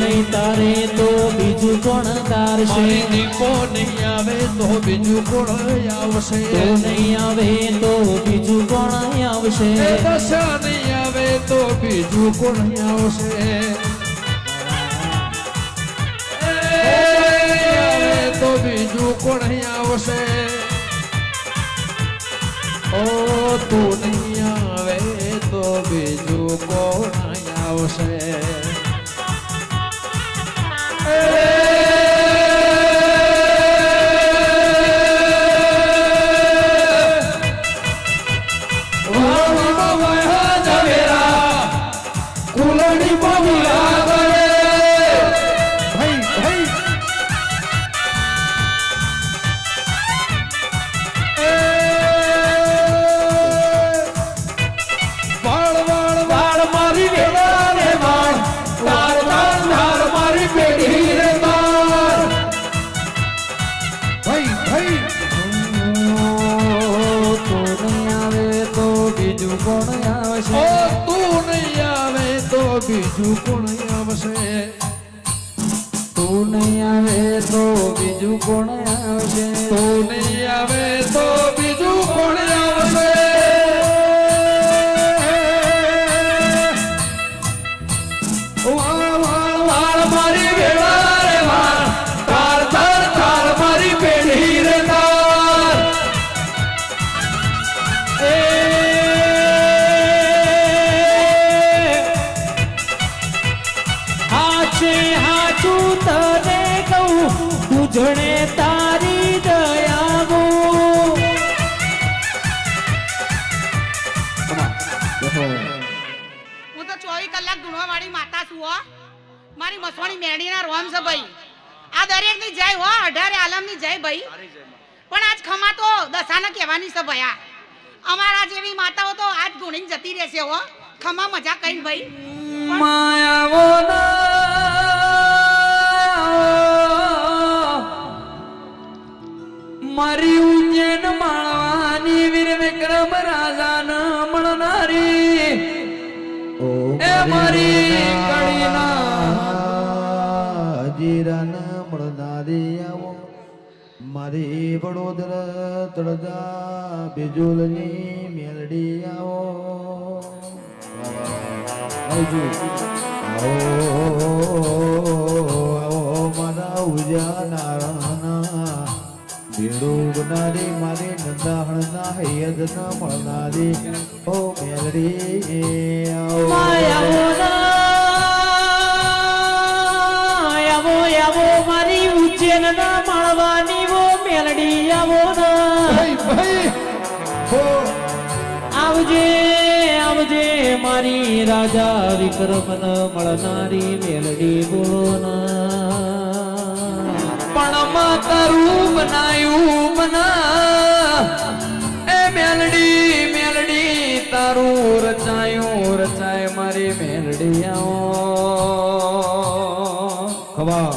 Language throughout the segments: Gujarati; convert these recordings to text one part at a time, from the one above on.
નહીં તારે તો બીજું કોણ તારશે? દીપો નહીં આવે તો બીજું કોણ આવશે? નહીં આવે તો બીજું કોણ આવશે? દશા નહીં આવે તો બીજું કોણ આવશે? આવે તો બીજું કોણ આવશે? ઓ તું નહીં આવે તો બીજું કોણ આવશે? કોણ આવશે? તું નહીં આવે તો બીજું કોણ આવશે? તું નહીં આવે તો બીજું કોણ આવશે? તું નહીં આવે તો ઉજળે તારી દયાવો. હું તો ચોવીસ કલાક ધૂણવા વાળી માતા છું હો. મારી મસવાણી મેડીના રોમ છે ભાઈ. આ દરેકની જય હો અઢારે આલમની જય ભાઈ. પણ આજ ખમા તો દશાને કહેવાની છે ભયા અમારા જેવી માતાઓ તો આજ ગુણીને જતી રહેશે હો. ખમા મજા કઈ ભાઈ. માયાવો મારી ઉજ્જૈન માળવાની વીર વિક્રમ રાજા ન મળનારી એ મારી કડીના. જીરાન મળનારી આવો. મારી વડોદરા તળજા બિજુલની મેલડી આવો. આવજો. આવો આવો મારા ઉજા ભીડો બનારી મારી નંદાહણના હૈયદ ન મળનારી. ઓ મેલડી આવો આવો મારી ઉજ્જૈન ના માળવાની વો મેલડી આવો ના. આવજે આવજે મારી રાજા વિક્રમ ન મળનારી મેલડી બોલો પણ માતારું બનાયું મના. એ મેલડી મેલડી તારું રચાયું રચાય મારી મેલડી ખવા.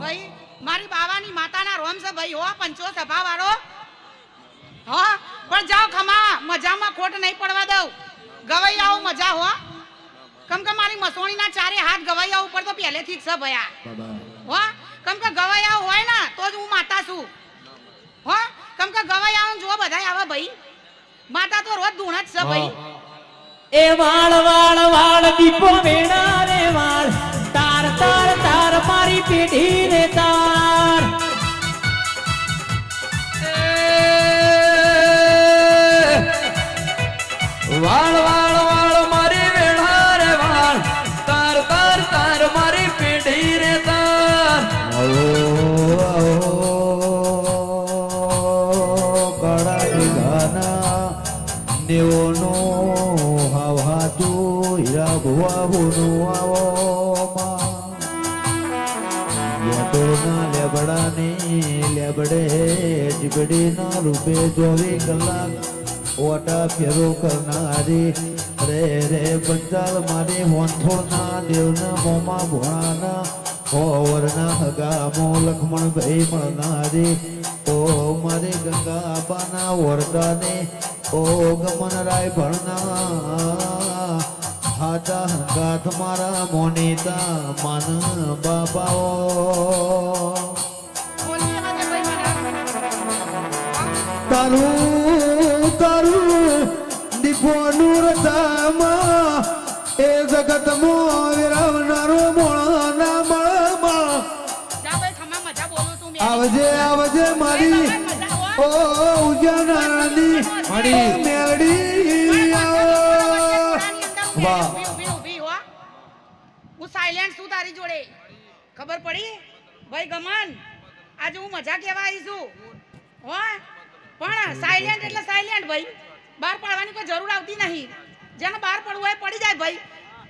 ભાઈ મારી બાવાની માતાના રોમ છે ભાઈ હો પંચો સભા વાળો હો પણ જાઓ ખમા મજામાં ખોટ નહીં પડવા દઉં. ગવાઈ આવો મજા હો. કમ કે મારી મસોણીના ચારે હાથ ગવાઈ આવું ઉપર તો પહેલેથી જ છે ભયા. હો કમ કે ગવાઈ આવું હોય ને તો જ હું માતા છું હો કે જો બધા આવે ભાઈ. માતા તો રોજ ધૂણ જ છે ભાઈ. એ વાળ વાળ વાળ, દીપો વેણા રે વાળ. તાર તાર તાર મારી પેઢી રે તાર. ના લેબડાને લેબડે જીબડીના રૂપે ચોવીસ કલાક ઓટા ફેરો કરનારી રે રે પંચાલ મારી હોનથોડના દેવના મોમાં ભોણાના ઓવરના હગામો લખમણ ભાઈ મળનારી ઓ મારી ગંગા આબાના વરદાને ઓ હાચા હંગાત મારા મોનીતા માન બાબાઓ તારું તારું દીપોનું રતામાં એ જગતમાં વિરાવનારો મોળાના મળમાં. મેં આવજે આવજે મારી ઓ ઉજાનાની મારી. મેળી વાહ. હું. સાયલેન્ટ છું તારી જોડે. ખબર પડી? ભાઈ ગમન, આજે હું મજા કેવા આવી છું. હો? પણ સાયલેન્ટ એટલે સાયલેન્ટ ભાઈ. બહાર પાડવાની કોઈ જરૂર આવતી નહીં. જેને બહાર પડવું હોય પડી જાય ભાઈ.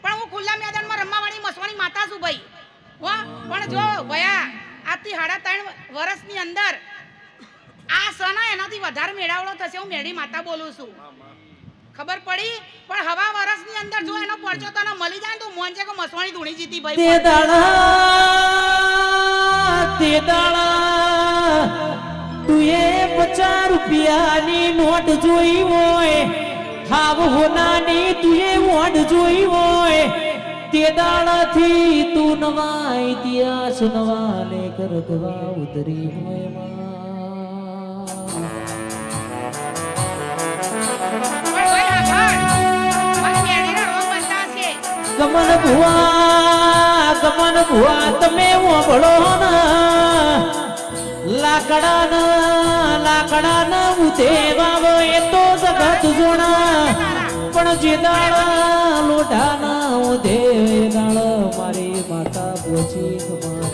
પણ હું ખુલ્લા મેદાનમાં રમવાવાળી, મસવાની માતા છું ભાઈ. હો? પણ જો ભયા, આજથી સાડા ત્રણ વર્ષની અંદર આ સના એનાથી વધારે મેળાવડો થશે, હું મેળી માતા બોલું છું. ખબર પડી? પણ હવા વરસની અંદર જો એનો પરચો તને મળી જાય તો મોન છે કે મસવાણી ધૂણી જીતી તે ભાઈ દાડા, તે દાડા, તું એ પચાસ રૂપિયાની નોટ જોઈ હોય હાવ હોનાની તું એ વોટ જોઈ હોય. તે દાડાથી તું નવાય ઇતિહાસ સુનવાને લેખ ઉતરી હોયમાં. ગમન ભુવા ગમન ભુવા, તમે ઓબળો ના લાકડા ના. લાકડા ના ઉતે વાવો, એ તો જગત જોણા. પણ જે દાણા લોઢા ના ઉધે દાળ, મારી માતા પોચી ગમા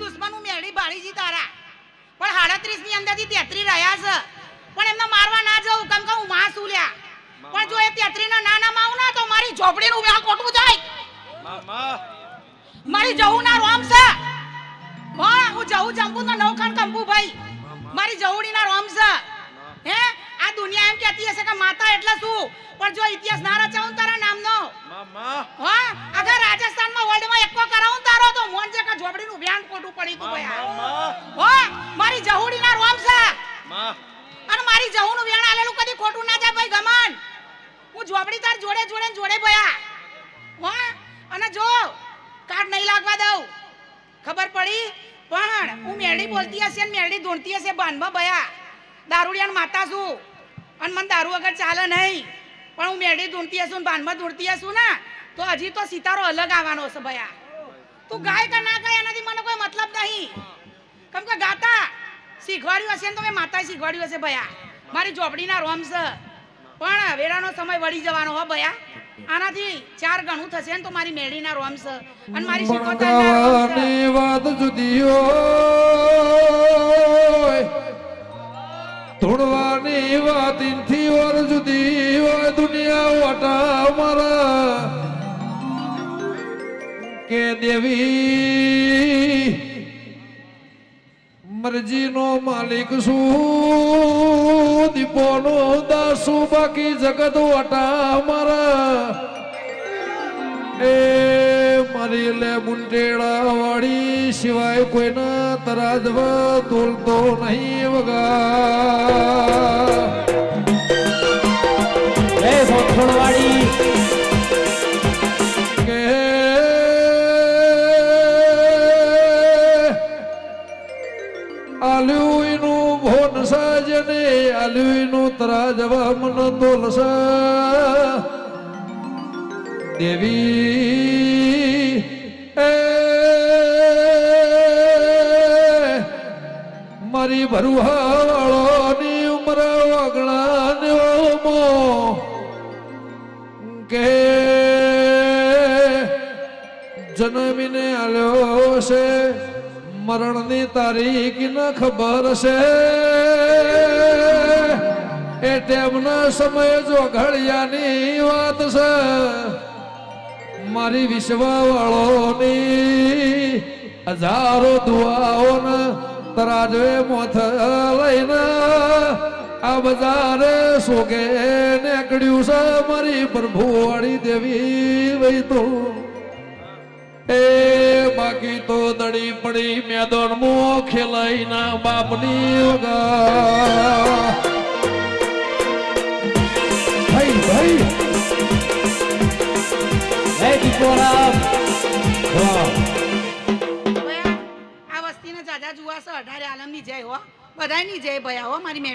દુશ્મન મેળી બાળીજી તારા. પણ સાડત્રીસની અંદરથી તેત્રી રહ્યા છે. પણ એમને મારવા ના જવું, કેમ કે હું માં છું લ્યા. પણ જો એ તેત્રીના નાનામાં આવું ના તો મારી ઝોપડી નું વ્યાહ ખોટું જાય. મારી જવું ના રોમ છે. હા હું જવું જંપુ તો નવખાન કંપુ ભાઈ મારી જવડી ના રોમ છે. હે? આ દુનિયા એમ કહેતી હશે કે માતા એટલે શું? પણ જો ઇતિહાસ ના રચાવું ને તારા નામનો. હા અગર રાજસ્થાનમાં વર્લ્ડમાં એકો કરાવું ને તારો તો મોન છે કે ઝોપડીનું વ્યાન ખોટું પડી તું ભાઈ હા મારી જહુડી ના રોમ છે. અને મારી જહુનું વેણ આલેલું કદી ખોટું ના જાય ભાઈ ગમન. હું જોબડી તાર જોડે જોડે જોડે ભયા. હા? અને જો કાર્ડ નહીં લાગવા દઉં. ખબર પડી? પણ હું મેળડી બોલતી હશે ને મેળડી ધૂણતી હશે બાનમાં ભયા. દારૂડિયાન માતા છું અને મને દારૂ વગર ચાલે નહીં. પણ હું મેળડી ધૂણતી હશું બાનમાં ધૂણતી હશું ને, તો હજી તો સિતારો અલગ આવવાનો છે ભયા. તું ગાય કે ના ગાય એનાથી મને કોઈ મતલબ નહીં. કેમ કે ગાતા શીખવાડ્યું હશે ને તો મેં માતા શીખવાડ્યું હશે ભયા. મારી ઝોપડીના રોમ છે. પણ વેરાનો સમય વળી જવાનો હો ભયા. આનાથી ચાર ગણું થશે ને તો મારી મેળીના રોમ છે. અને મારી. બણકાવાની વાત જુદી હોય. ધૂણવાની વાત ઇનથી ઓર જુદી હોય. દુનિયા વટા મારા કે દેવી મરજીનો માલિક શું દીપોનો દાસુ બાકી જગત વટા મારા. એ મારી લે મુંટેડા વાળી સિવાય કોઈના તરાજવા તોલતો નહીં વગા. એ સોથોડવાળી આલ્યુઈનું ભોન સાજને તરા તરાજવા મન તોલસા દેવી, એ મારી ભરુહાવાળોની ઉમર વગણાનો કે જન્મીને આલ્યો છે મરણની તારીખ ન ખબર છે. એ ટેમના સમય જો ઘડિયાની વાત છે, મારી વિશ્વવાળોની હજારો દુઆઓને તરાજવે મોથ લઈને આ બજારે સોગે નીકળ્યું છે મારી પ્રભુવાળી દેવી વૈતું એ લગી તો દડી પડી મેદોન મોખે લઈના બાપની ભાઈ ભાઈ. આ વસ્તીને જાજા જુવાસો અઢારે આલમની જય હો. બધા બધાની જય ભયા હો મારી મેડી